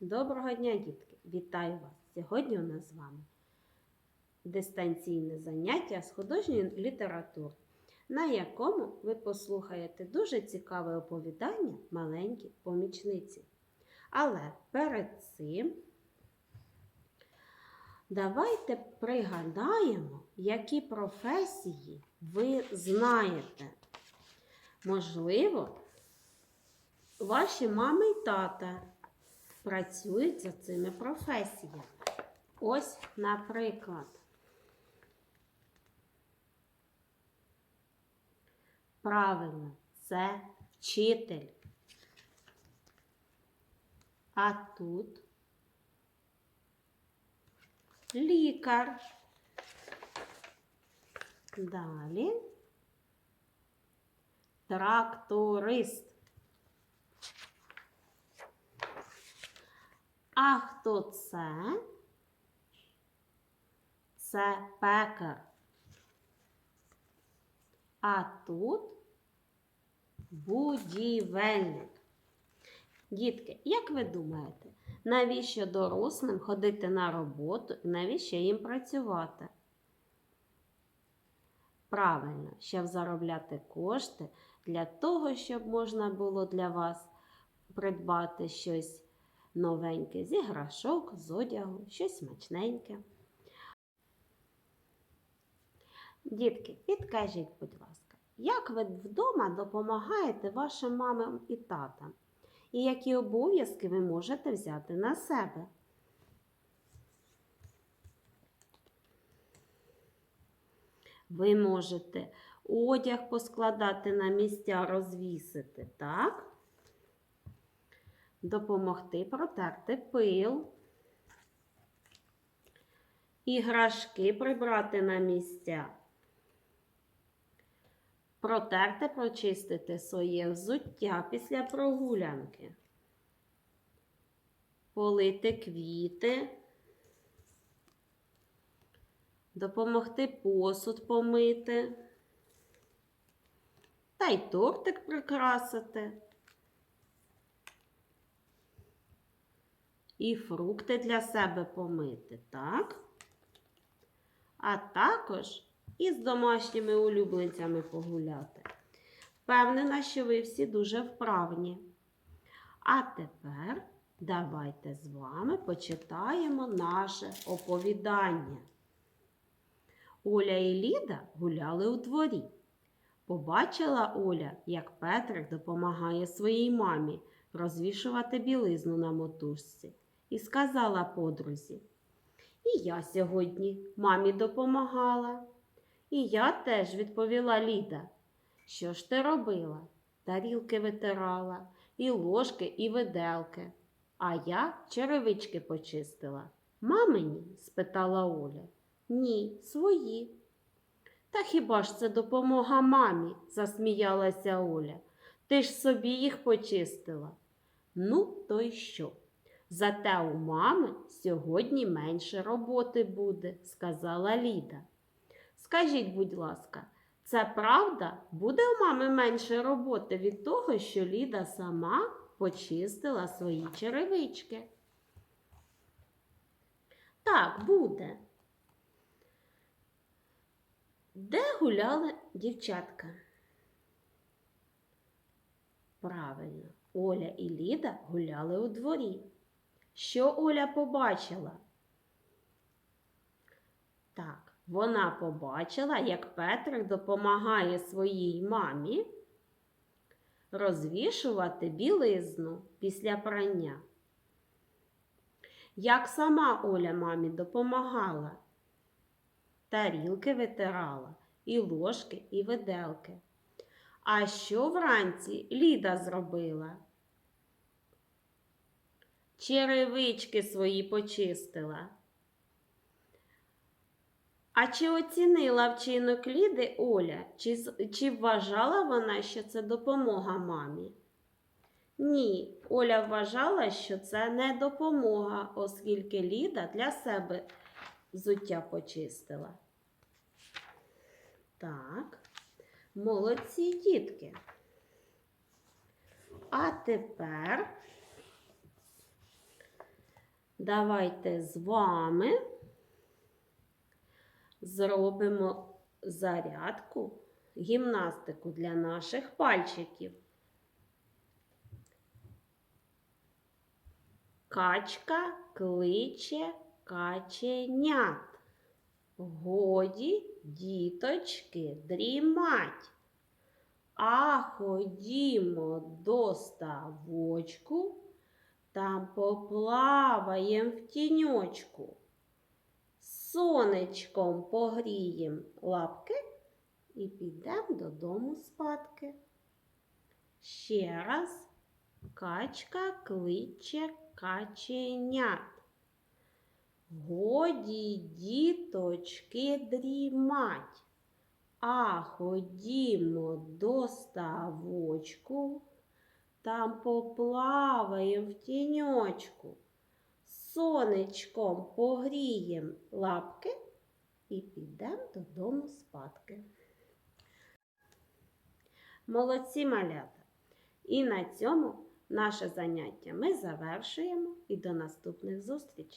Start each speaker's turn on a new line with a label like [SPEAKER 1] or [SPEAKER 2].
[SPEAKER 1] Доброго дня, дітки! Вітаю вас! Сьогодні у нас з вами дистанційне заняття з художньої літератури, на якому ви послухаєте дуже цікаве оповідання маленькі помічниці. Але перед цим давайте пригадаємо, які професії ви знаєте. Можливо, ваші мами й тата працюють за цими професіями. Ось, наприклад, правильно, це вчитель. А тут лікар. Далі тракторист. А хто це? Це пекар. А тут будівельник. Дітки, як ви думаєте, навіщо дорослим ходити на роботу і навіщо їм працювати? Правильно, щоб заробляти кошти для того, щоб можна було для вас придбати щось новеньке з іграшок, з одягу, щось смачненьке. Дітки, підкажіть, будь ласка, як ви вдома допомагаєте вашим мамам і татам? І які обов'язки ви можете взяти на себе? Ви можете одяг поскладати на місця, розвісити, так? Допомогти протерти пил, іграшки прибрати на місця, протерти, прочистити своє взуття після прогулянки, полити квіти, допомогти посуд помити. Та й тортик прикрасити. І фрукти для себе помити, так? А також і з домашніми улюбленцями погуляти. Впевнена, що ви всі дуже вправні. А тепер давайте з вами почитаємо наше оповідання. Оля і Ліда гуляли у дворі. Побачила Оля, як Петрик допомагає своїй мамі розвішувати білизну на мотузці і сказала подрузі. І я сьогодні мамі допомагала. І я теж відповіла Ліда. Що ж ти робила? Тарілки витирала, і ложки, і виделки. А я черевички почистила. Мамині? спитала Оля. Ні, свої. Та хіба ж це допомога мамі? засміялася Оля. Ти ж собі їх почистила. Ну, то й що? Зате у мами сьогодні менше роботи буде, сказала Ліда. Скажіть, будь ласка, це правда? Буде у мами менше роботи від того, що Ліда сама почистила свої черевички? Так, буде. Де гуляли дівчатка? Правильно, Оля і Ліда гуляли у дворі. Що Оля побачила? Так, вона побачила, як Петрик допомагає своїй мамі розвішувати білизну після прання. Як сама Оля мамі допомагала? Тарілки витирала, і ложки, і виделки. А що вранці Ліда зробила? Черевички свої почистила. А чи оцінила вчинок Ліди Оля? Чи, чи вважала вона, що це допомога мамі? Ні, Оля вважала, що це не допомога, оскільки Ліда для себе взуття почистила. Так, молодці дітки. А тепер Давайте з вами зробимо зарядку, гімнастику для наших пальчиків. Качка кличе каченят. Годі, діточки, дрімать. А ходімо до ставочку, там поплаваєм в тіньочку. Сонечком погрієм лапки і підемо додому спадки. Ще раз качка кличе каченят. Годі, діточки, дрімать, а ходімо до ставочку, там поплаваєм в тіньочку, сонечком погрієм лапки і підемо додому спадки. Молодці малята! І на цьому наше заняття ми завершуємо і до наступних зустрічей!